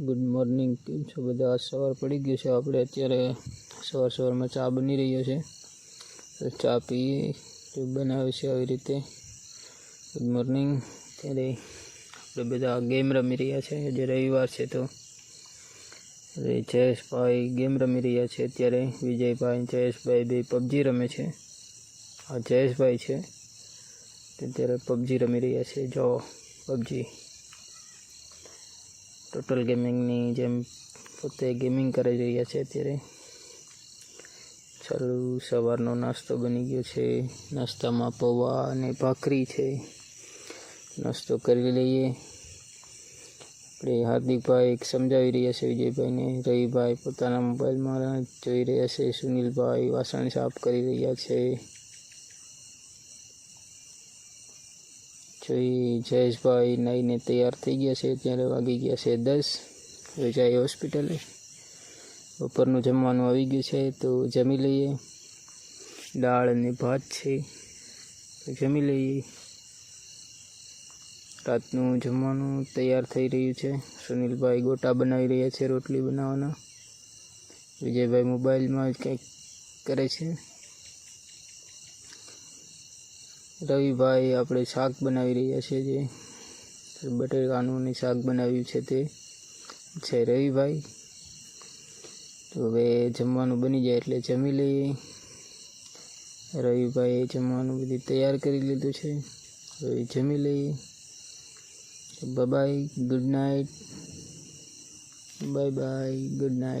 Good morning કેમ છો બધા? સવાર પડી ગયું છે. આપણે અત્યારે સવાર સવારમાં ચા બની રહ્યો છે. તો ચા પીએ, તો બનાવે છે આવી રીતે. ગુડ મોર્નિંગ ત્યારે આપણે બધા ગેમ રમી રહ્યા છે. આજે રવિવાર છે તો. જયેશભાઈ ગેમ રમી રહ્યા છે. અત્યારે વિજયભાઈ જયેશભાઈ બે પબજી રમે છે. આ જયેશભાઈ છે. અત્યારે પબજી રમી રહ્યા છે. જો, પબજી. ટોટલ ગેમિંગની જેમ પોતે ગેમિંગ કરી રહ્યા છે અત્યારે. ચાલુ સવારનો નાસ્તો બની ગયો છે. નાસ્તામાં પૌવા અને ભાખરી છે. નાસ્તો કરી લઈએ. આપણે હાર્દિકભાઈ સમજાવી રહ્યા છે, વિજયભાઈને. રવિભાઈ પોતાના મોબાઈલમાં જોઈ રહ્યા છે. સુનિલભાઈ વાસણ સાફ કરી રહ્યા છે. જોઈ જયેશભાઈ નાઈને તૈયાર થઈ ગયા છે, ત્યારે વાગી ગયા છે દસ. જાય હોસ્પિટલે. બપોરનું જમવાનું આવી ગયું છે, તો જમી લઈએ. દાળ અને ભાત છે, તો જમી લઈએ. રાતનું જમવાનું તૈયાર થઈ રહ્યું છે. સુનિલભાઈ ગોટા બનાવી રહ્યા છે રોટલી બનાવવાના. વિજયભાઈ મોબાઈલમાં જ કંઈક કરે છે. રવિભાઈ આપણે શાક બનાવી રહ્યા છે જે બટેકાનું શાક બનાવ્યું છે તે, છે રવિભાઈ તો હવે જમવાનું બની જાય એટલે જમી લઈએ. રવિભાઈએ જમવાનું બધી તૈયાર કરી લીધું છે. હવે જમી લઈએ. Bye, good night. Bye bye, good night.